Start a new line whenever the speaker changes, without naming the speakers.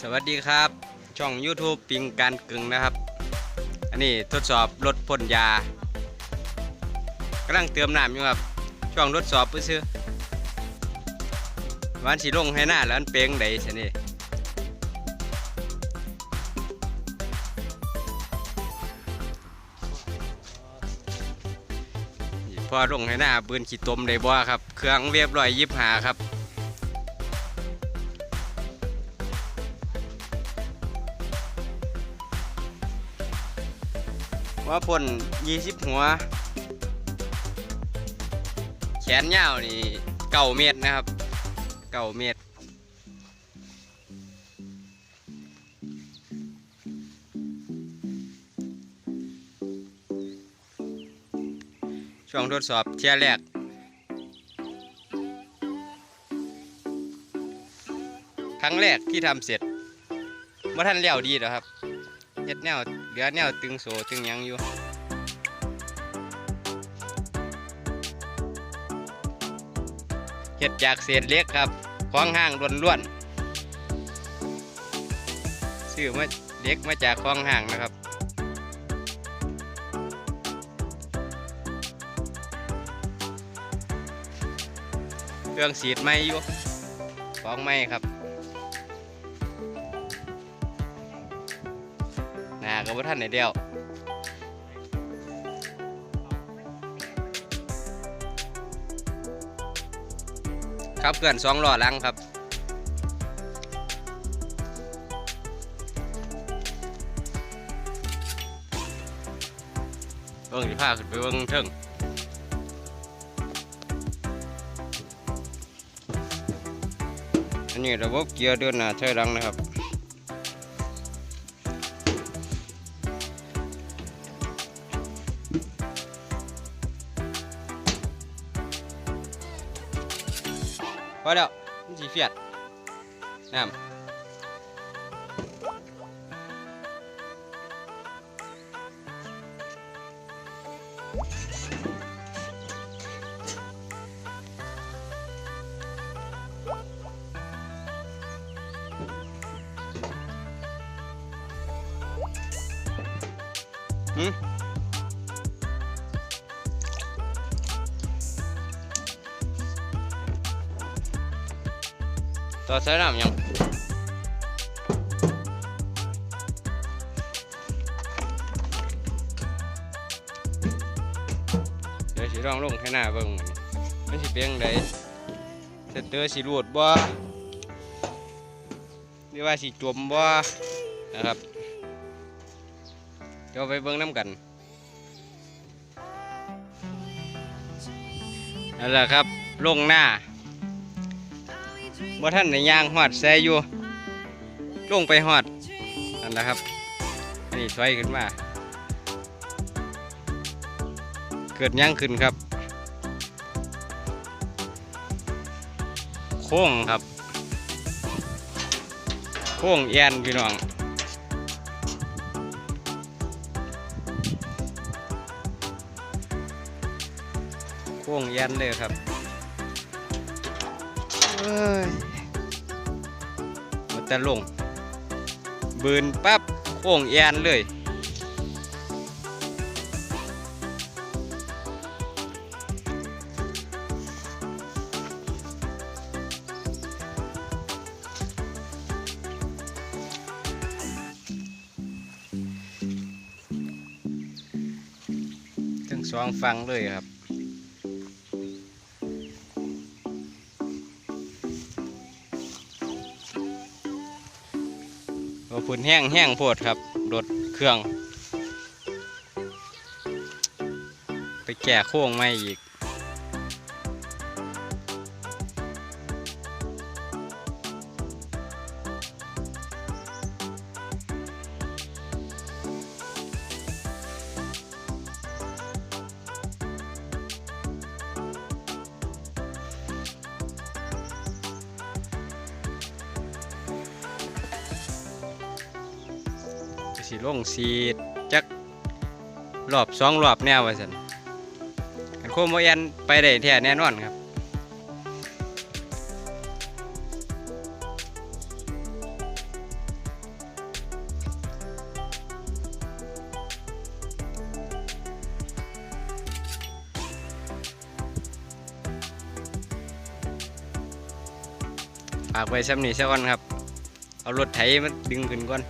สวัสดีครับ ช่อง YouTube ปิงการกึ่งนะครับ อันนี้ทดสอบรถพ่นยากำลังเติมน้ำอยู่ครับ ช่วงทดสอบเพื่อซื้อวันสีลงให้หน้าแล้วมันเปลงไดสินี่นี่พอลงให้หน้าปืนขีดตมได้บ่ครับ เครื่องเรียบร้อยยิบหาครับ ว่าพ่น20หัว แขนยาวนี่เก้าเมตรนะครับ เก้าเมตรช่วงทดสอบเที่ยแรกครั้งแรกที่ทำเสร็จเมื่อท่านเลี้ยวดีแล้วครับเฮ็ดแนว เหลือแนวตึงโสตึงยังอยู่เฮ็ดจากเศษเล็กครับของห้างล้วนๆซื้อมาเล็กมาจากของห้างนะครับเครื่องสีดไม่อยู่ของไม่ครับ นากับว่าท่านไหนเดียวครับเกินสองล้อลังครับเบิ่งสิพาขึ้นไปเบิ่งเทิงอันนี้ระบบเกียร์เดินหน้าถอยหลังนะครับ พอแล้วมั นสีเฟียดน้ำหืมต่อใส่น้ำยังเดี๋ยวสิลองลงให้หน้าเบิ่งมันสิเปียงไดเซตเตอร์สิรูดบ่หรือว่าสิจมบ่นะครับเดี๋ยวไปเบิ่งน้ำกันนั่นแหละครับลงหน้า บ่ท่านในยางหอดแซอยู่ลงไปหอดนั่นแหละครับนนี้ถอยขึ้นมา เกิดหยังขึ้นครับ โค้งครับ โค้งแอนพี่น้องโค้งแอนเลยครับเอ้ย มันจะลง บืนปั๊บโค้งแอนเลย ทั้งสองฟังเลยครับ ฝุ่นแห้งแห้งโพดครับรถเครื่อง ไปแก่โค้งไม่อีก สิลงสีจักรอบสองรอบแนวไปสันขันโคมโมเอนไปได้แท้แน่นอนครับฝากไว้ซ้ำนี่ซะก่อนครับ เอารถไถมาดึงขึ้นก่อน